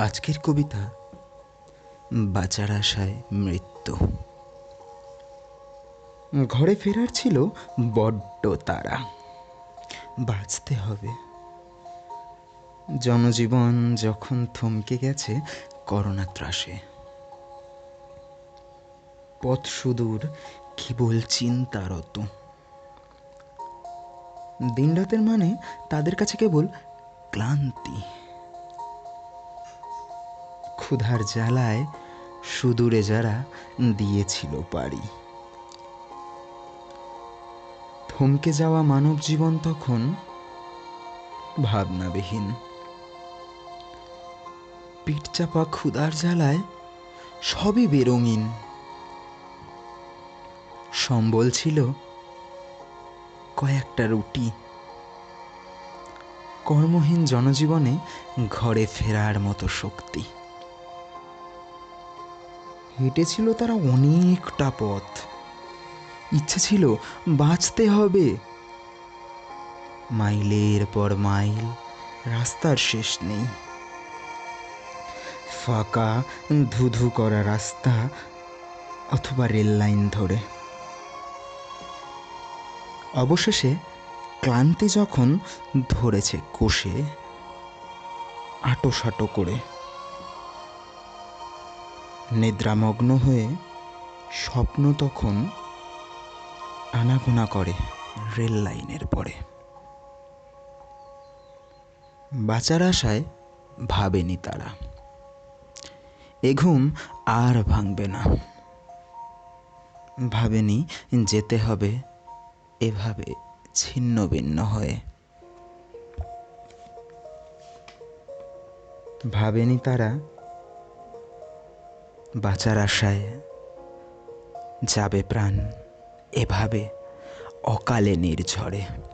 আজকের কবিতা বাঁচার আশায় মৃত্যু। ঘরে ফেরার ছিল বড্ড তারা বাঁচতে হবে। জনজীবন যখন থমকে গেছে করোনা ত্রাসে। পথ সুদূর কেবল চিন্তারত। দিনরাতের মানে তাদের কাছে কেবল ক্লান্তি। ক্ষুধার জ্বালায় সুদূরে যারা দিয়েছিল পারি থমকে যাওয়া মানব জীবন তখন ভাবনাবিহীন। পিঠচাপা ক্ষুধার জ্বালায় সবই বেরঙিন। সম্বল ছিল কয়েকটা রুটি। কর্মহীন জনজীবনে ঘরে ফেরার মতো শক্তি। হেঁটেছিল তারা অনেকটা পথ। ইচ্ছে ছিল বাঁচতে হবে। মাইলের পর মাইল, রাস্তার শেষ নেই। ফাঁকা, ধুধু করা রাস্তা অথবা রেল লাইন ধরে। অবশেষে ক্লান্তি যখন ধরেছে কোষে, আটোসাটো করে। নিদ্রামগ্ন হয়ে স্বপ্ন তখন আনাগোনা করে রেল লাইনের পরে। বাঁচার আশায় ভাবেনি তারা। এ ঘুম আর ভাঙবে না। ভাবেনি যেতে হবে এভাবে ছিন্ন ভিন্ন হয়ে। ভাবেনি তারা বাঁচার আশায় যাবে প্রাণ এভাবে অকালে নির্ঝরে।